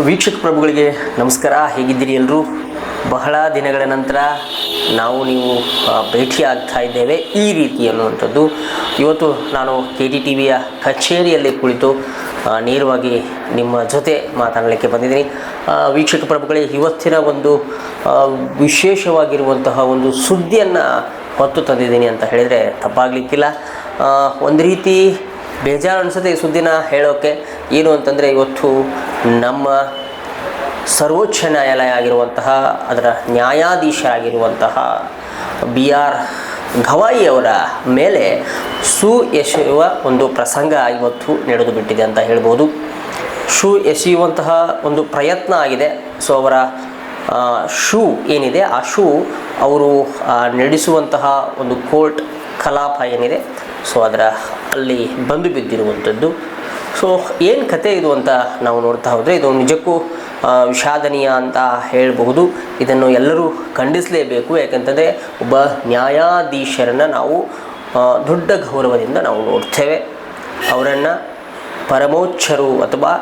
ವೀಕ್ಷಕ ಪ್ರಭುಗಳಿಗೆ ನಮಸ್ಕಾರ. ಹೇಗಿದ್ದೀರಿ ಎಲ್ಲರೂ ಬಹಳ ದಿನಗಳ ನಂತರ ನಾವು ನೀವು ಭೇಟಿಯಾಗ್ತಾ ಇದ್ದೇವೆ ಈ ರೀತಿ ಅನ್ನುವಂಥದ್ದು. ಇವತ್ತು ನಾನು ಕೆ ಟಿ ಟಿ ವಿಯ ಕಚೇರಿಯಲ್ಲಿ ಕುಳಿತು ನೇರವಾಗಿ ನಿಮ್ಮ ಜೊತೆ ಮಾತನಾಡಲಿಕ್ಕೆ ಬಂದಿದ್ದೀನಿ. ವೀಕ್ಷಕ ಪ್ರಭುಗಳೇ, ಇವತ್ತಿನ ಒಂದು ವಿಶೇಷವಾಗಿರುವಂತಹ ಒಂದು ಸುದ್ದಿಯನ್ನು ಹೊತ್ತು ತಂದಿದ್ದೀನಿ ಅಂತ ಹೇಳಿದರೆ ತಪ್ಪಾಗಲಿಕ್ಕಿಲ್ಲ. ಒಂದು ರೀತಿ ಬೇಜಾರು ಅನಿಸುತ್ತೆ ಈ ಸುದ್ದಿನ ಹೇಳೋಕ್ಕೆ ಏನು ಅಂತಂದರೆ ಇವತ್ತು ನಮ್ಮ ಸರ್ವೋಚ್ಚ ನ್ಯಾಯಾಲಯ ಆಗಿರುವಂತಹ, ಅದರ ನ್ಯಾಯಾಧೀಶರಾಗಿರುವಂತಹ ಬಿ ಆರ್ ಗವಾಯಿ ಅವರ ಮೇಲೆ ಸು ಎಸೆಯುವ ಒಂದು ಪ್ರಸಂಗ ಇವತ್ತು ನಡೆದು ಬಿಟ್ಟಿದೆ ಅಂತ ಹೇಳ್ಬೋದು. ಶೂ ಎಸೆಯುವಂತಹ ಒಂದು ಪ್ರಯತ್ನ ಆಗಿದೆ. ಸೊ ಅವರ ಶೂ ಏನಿದೆ, ಆ ಶೂ ಅವರು ನಡೆಸುವಂತಹ ಒಂದು ಕೋರ್ಟ್ ಕಲಾಪ ಏನಿದೆ ಸೊ ಅದರ ಅಲ್ಲಿ ಬಂದು ಬಿದ್ದಿರುವಂಥದ್ದು. ಸೊ ಏನು ಕತೆ ಇದು ಅಂತ ನಾವು ನೋಡ್ತಾ ಹೋದರೆ, ಇದು ನಿಜಕ್ಕೂ ವಿಷಾದನೀಯ ಅಂತ ಹೇಳಬಹುದು. ಇದನ್ನು ಎಲ್ಲರೂ ಖಂಡಿಸಲೇಬೇಕು. ಯಾಕಂತಂದರೆ, ಒಬ್ಬ ನ್ಯಾಯಾಧೀಶರನ್ನು ನಾವು ದೊಡ್ಡ ಗೌರವದಿಂದ ನಾವು ನೋಡ್ತೇವೆ. ಅವರನ್ನು ಪರಮೋಚ್ಚರು ಅಥವಾ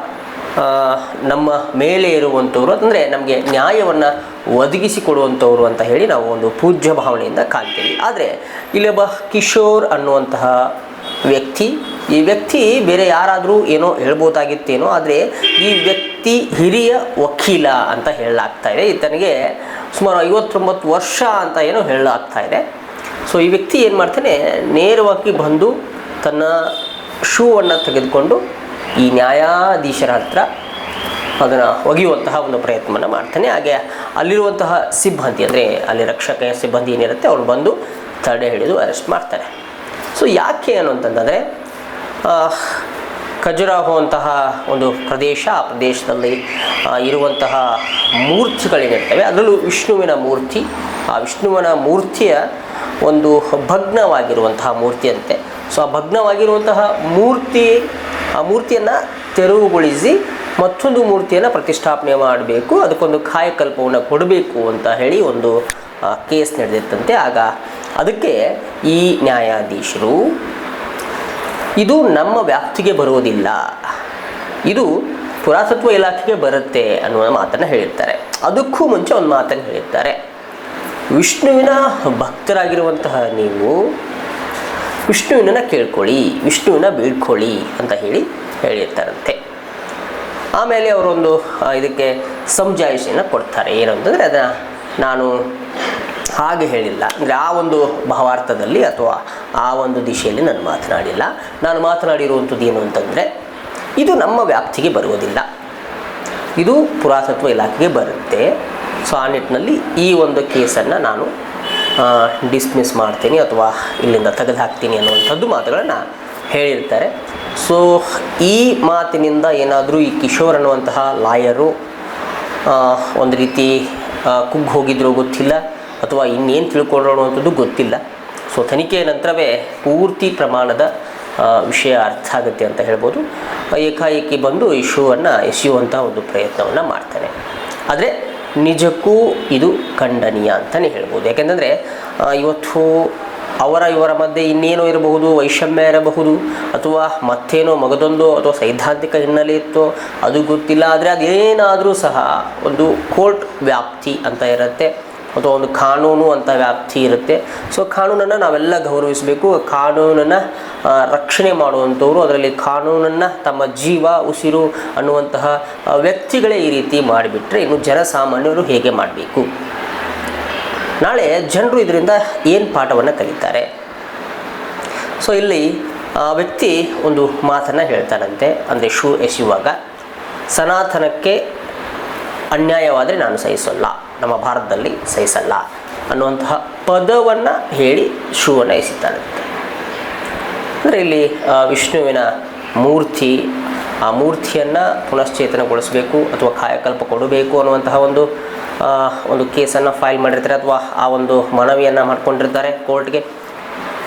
ನಮ್ಮ ಮೇಲೆ ಇರುವಂಥವ್ರು ಅಂದರೆ ನಮಗೆ ನ್ಯಾಯವನ್ನು ಒದಗಿಸಿಕೊಡುವಂಥವ್ರು ಅಂತ ಹೇಳಿ ನಾವು ಒಂದು ಪೂಜ್ಯ ಭಾವನೆಯಿಂದ ಕಾಣ್ತೀವಿ. ಆದರೆ ಇಲ್ಲೊಬ್ಬ ಕಿಶೋರ್ ಅನ್ನುವಂತಹ ವ್ಯಕ್ತಿ, ಈ ವ್ಯಕ್ತಿ ಬೇರೆ ಯಾರಾದರೂ ಏನೋ ಹೇಳ್ಬೋದಾಗಿತ್ತೇನೋ, ಆದರೆ ಈ ವ್ಯಕ್ತಿ ಹಿರಿಯ ವಕೀಲ ಅಂತ ಹೇಳಲಾಗ್ತಾ ಇದೆ. ಈತನಿಗೆ ಸುಮಾರು ಐವತ್ತೊಂಬತ್ತು ವರ್ಷ ಅಂತ ಏನೋ ಹೇಳಲಾಗ್ತಾ ಇದೆ. ಸೊ ಈ ವ್ಯಕ್ತಿ ಏನು ಮಾಡ್ತಾನೆ, ನೇರವಾಗಿ ಬಂದು ತನ್ನ ಶೂವನ್ನು ತೆಗೆದುಕೊಂಡು ಈ ನ್ಯಾಯಾಧೀಶರ ಹತ್ರ ಅದನ್ನು ಒಗೆಯುವಂತಹ ಒಂದು ಪ್ರಯತ್ನವನ್ನು ಮಾಡ್ತಾನೆ. ಹಾಗೆ ಅಲ್ಲಿರುವಂತಹ ಸಿಬ್ಬಂದಿ ಅಂದರೆ ಅಲ್ಲಿ ರಕ್ಷಕ ಸಿಬ್ಬಂದಿ ಏನಿರುತ್ತೆ, ಅವ್ರು ಬಂದು ತಡೆ ಹಿಡಿದು ಅರೆಸ್ಟ್ ಮಾಡ್ತಾರೆ. ಸೊ ಯಾಕೆ ಏನು ಅಂತಂದರೆ ಖಜುರಾಹೋ ಅಂತಹ ಒಂದು ಪ್ರದೇಶ, ಆ ಪ್ರದೇಶದಲ್ಲಿ ಇರುವಂತಹ ಮೂರ್ತಿಗಳೇನಿರ್ತವೆ ಅದರಲ್ಲೂ ವಿಷ್ಣುವಿನ ಮೂರ್ತಿ. ಆ ವಿಷ್ಣುವಿನ ಮೂರ್ತಿಯ ಒಂದು ಭಗ್ನವಾಗಿರುವಂತಹ ಮೂರ್ತಿಯಂತೆ. ಸೊ ಆ ಭಗ್ನವಾಗಿರುವಂತಹ ಮೂರ್ತಿ ಆ ಮೂರ್ತಿಯನ್ನು ತೆರವುಗೊಳಿಸಿ ಮತ್ತೊಂದು ಮೂರ್ತಿಯನ್ನು ಪ್ರತಿಷ್ಠಾಪನೆ ಮಾಡಬೇಕು. ಅದಕ್ಕೊಂದು ಕಾಯಕಲ್ಪವನ್ನು ಕೊಡಬೇಕು ಅಂತ ಹೇಳಿ ಒಂದು ಕೇಸ್ ನಡೆದಿತ್ತಂತೆ. ಆಗ ಅದಕ್ಕೆ ಈ ನ್ಯಾಯಾಧೀಶರು, ಇದು ನಮ್ಮ ವ್ಯಾಪ್ತಿಗೆ ಬರುವುದಿಲ್ಲ. ಇದು ಪುರಾತತ್ವ ಇಲಾಖೆಗೆ ಬರುತ್ತೆ ಅನ್ನುವ ಮಾತನ್ನು ಹೇಳಿರ್ತಾರೆ. ಅದಕ್ಕೂ ಮುಂಚೆ ಒಂದು ಮಾತನ್ನು ಹೇಳಿರ್ತಾರೆ. ವಿಷ್ಣುವಿನ ಭಕ್ತರಾಗಿರುವಂತಹ ನೀವು ವಿಷ್ಣುವಿನ ಕೇಳ್ಕೊಳ್ಳಿ, ವಿಷ್ಣುವಿನ ಬೀಳ್ಕೊಳ್ಳಿ ಅಂತ ಹೇಳಿ ಹೇಳಿರ್ತಾರಂತೆ. ಆಮೇಲೆ ಅವರೊಂದು ಇದಕ್ಕೆ ಸಮಜಾಯಿಷಿಯನ್ನು ಕೊಡ್ತಾರೆ. ಏನು ಅಂತಂದರೆ ಅದನ್ನು ನಾನು ಹಾಗೆ ಹೇಳಿಲ್ಲ. ಅಂದರೆ ಆ ಒಂದು ಭಾವಾರ್ಥದಲ್ಲಿ ಅಥವಾ ಆ ಒಂದು ದಿಶೆಯಲ್ಲಿ ನಾನು ಮಾತನಾಡಿಲ್ಲ. ನಾನು ಮಾತನಾಡಿರುವಂಥದ್ದು ಏನು ಅಂತಂದರೆ, ಇದು ನಮ್ಮ ವ್ಯಾಪ್ತಿಗೆ ಬರುವುದಿಲ್ಲ. ಇದು ಪುರಾತತ್ವ ಇಲಾಖೆಗೆ ಬರುತ್ತೆ. ಸೊ ಆ ನಿಟ್ಟಿನಲ್ಲಿ ಈ ಒಂದು ಕೇಸನ್ನು ನಾನು ಡಿಸ್ಮಿಸ್ ಮಾಡ್ತೀನಿ ಅಥವಾ ಇಲ್ಲಿಂದ ತೆಗೆದು ಹಾಕ್ತೀನಿ ಅನ್ನುವಂಥದ್ದು ಮಾತುಗಳನ್ನು ಹೇಳಿರ್ತಾರೆ. ಸೊ ಈ ಮಾತಿನಿಂದ ಏನಾದರೂ ಈ ಕಿಶೋರ್ ಅನ್ನುವಂತಹ ಲಾಯರು ಒಂದು ರೀತಿ ಕುಗ್ಗು ಕುಗ್ಗಿ ಹೋಗಿದ್ರೋ ಗೊತ್ತಿಲ್ಲ ಅಥವಾ ಇನ್ನೇನು ತಿಳ್ಕೊಂಡ್ರು ಅನ್ನುವಂಥದ್ದು ಗೊತ್ತಿಲ್ಲ. ಸೊ ತನಿಖೆಯ ನಂತರವೇ ಪೂರ್ತಿ ಪ್ರಮಾಣದ ವಿಷಯ ಅರ್ಥ ಆಗುತ್ತೆ ಅಂತ ಹೇಳ್ಬೋದು. ಏಕಾಏಕಿ ಬಂದು ಈ ಶೂವನ್ನು ಎಸೆಯುವಂಥ ಒಂದು ಪ್ರಯತ್ನವನ್ನು ಮಾಡ್ತಾನೆ ಆದರೆ ನಿಜಕ್ಕೂ ಇದು ಖಂಡನೀಯ ಅಂತಲೇ ಹೇಳ್ಬೋದು. ಯಾಕೆಂತಂದರೆ ಇವತ್ತು ಅವರ ಇವರ ಮಧ್ಯೆ ಇನ್ನೇನೋ ಇರಬಹುದು, ವೈಷಮ್ಯ ಇರಬಹುದು, ಅಥವಾ ಮತ್ತೇನೋ ಮಗದೊಂದು ಅಥವಾ ಸೈದ್ಧಾಂತಿಕ ಹಿನ್ನೆಲೆ ಇತ್ತೋ, ಅದು ಗೊತ್ತಿಲ್ಲ. ಆದರೆ ಅದೇನಾದರೂ ಸಹ ಒಂದು ಕೋರ್ಟ್ ವ್ಯಾಪ್ತಿ ಅಂತ ಇರುತ್ತೆ. ಅಥವಾ ಒಂದು ಕಾನೂನು ಅಂತ ವ್ಯಾಪ್ತಿ ಇರುತ್ತೆ. ಸೊ ಕಾನೂನನ್ನು ನಾವೆಲ್ಲ ಗೌರವಿಸಬೇಕು. ಕಾನೂನನ್ನು ರಕ್ಷಣೆ ಮಾಡುವಂಥವ್ರು, ಅದರಲ್ಲಿ ಕಾನೂನನ್ನು ತಮ್ಮ ಜೀವ, ಉಸಿರು ಅನ್ನುವಂತಹ ವ್ಯಕ್ತಿಗಳೇ ಈ ರೀತಿ ಮಾಡಿಬಿಟ್ರೆ ಇನ್ನು ಜನಸಾಮಾನ್ಯರು ಹೇಗೆ ಮಾಡಬೇಕು? ನಾಳೆ ಜನರು ಇದರಿಂದ ಏನು ಪಾಠವನ್ನು ಕಲಿತಾರೆ? ಸೊ ಇಲ್ಲಿ, ಆ, ವ್ಯಕ್ತಿ ಒಂದು ಮಾತನ್ನು ಹೇಳ್ತಾನಂತೆ. ಅಂದರೆ ಶೂ ಎಸೆಯುವಾಗ ಸನಾತನಕ್ಕೆ ಅನ್ಯಾಯವಾದರೆ ನಾನು ಸಹಿಸಲ್ಲ. ನಮ್ಮ ಭಾರತದಲ್ಲಿ ಸಹಿಸಲ್ಲ ಅನ್ನುವಂತಹ ಪದವನ್ನು ಹೇಳಿ ಶೂವನ್ನು ಎಸಿತಾನೆ ಅಂದರೆ ಇಲ್ಲಿ ವಿಷ್ಣುವಿನ ಮೂರ್ತಿ, ಆ ಮೂರ್ತಿಯನ್ನು ಪುನಶ್ಚೇತನಗೊಳಿಸಬೇಕು ಅಥವಾ ಕಾಯಕಲ್ಪ ಕೊಡಬೇಕು ಅನ್ನುವಂತಹ ಒಂದು ಒಂದು ಕೇಸನ್ನು ಫೈಲ್ ಮಾಡಿರ್ತಾರೆ ಅಥವಾ ಆ ಒಂದು ಮನವಿಯನ್ನು ಮಾಡಿಕೊಂಡಿರ್ತಾರೆ ಕೋರ್ಟ್ಗೆ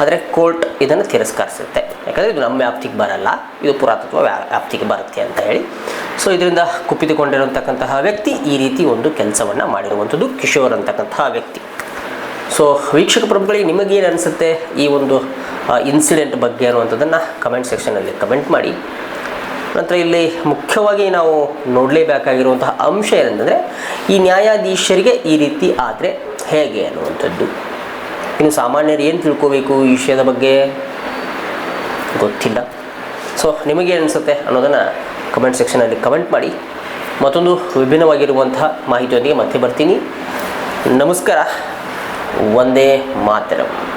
ಆದರೆ ಕೋರ್ಟ್ ಇದನ್ನು ತಿರಸ್ಕರಿಸುತ್ತೆ. ಯಾಕಂದರೆ ಇದು ನಮ್ಮ ವ್ಯಾಪ್ತಿಗೆ ಬರಲ್ಲ, ಇದು ಪುರಾತತ್ವ ವ್ಯಾಪ್ತಿಗೆ ಬರುತ್ತೆ ಅಂತ ಹೇಳಿ. ಸೊ ಇದರಿಂದ ಕುಪಿತುಕೊಂಡಿರುವಂತಕ್ಕಂತಹ ವ್ಯಕ್ತಿ ಈ ರೀತಿ ಒಂದು ಕೆಲಸವನ್ನು ಮಾಡಿರುವಂಥದ್ದು ಕಿಶೋರ್ ಅಂತಕ್ಕಂತಹ ವ್ಯಕ್ತಿ. ಸೊ ವೀಕ್ಷಕ ಪ್ರಭುಗಳಿಗೆ ನಿಮಗೇನು ಅನಿಸುತ್ತೆ ಈ ಒಂದು ಇನ್ಸಿಡೆಂಟ್ ಬಗ್ಗೆ ಅನ್ನುವಂಥದ್ದನ್ನು ಕಮೆಂಟ್ ಸೆಕ್ಷನಲ್ಲಿ ಕಮೆಂಟ್ ಮಾಡಿ. ನಂತರ ಇಲ್ಲಿ ಮುಖ್ಯವಾಗಿ ನಾವು ನೋಡಲೇಬೇಕಾಗಿರುವಂತಹ ಅಂಶ ಏನಂತಂದರೆ, ಈ ನ್ಯಾಯಾಧೀಶರಿಗೆ ಈ ರೀತಿ ಆದರೆ ಹೇಗೆ ಅನ್ನುವಂಥದ್ದು. ಇನ್ನು ಸಾಮಾನ್ಯರು ಏನು ತಿಳ್ಕೋಬೇಕು ಈ ವಿಷಯದ ಬಗ್ಗೆ? ಗೊತ್ತಿಲ್ಲ. ಸೊ ನಿಮಗೆ ಅನಿಸುತ್ತೆ ಅನ್ನೋದನ್ನು ಕಮೆಂಟ್ ಸೆಕ್ಷನಲ್ಲಿ ಕಮೆಂಟ್ ಮಾಡಿ. ಮತ್ತೊಂದು ವಿಭಿನ್ನವಾಗಿರುವಂತಹ ಮಾಹಿತಿಯೊಂದಿಗೆ ಮತ್ತೆ ಬರ್ತೀನಿ. ನಮಸ್ಕಾರ. ಒಂದೇ ಮಾತರಂ.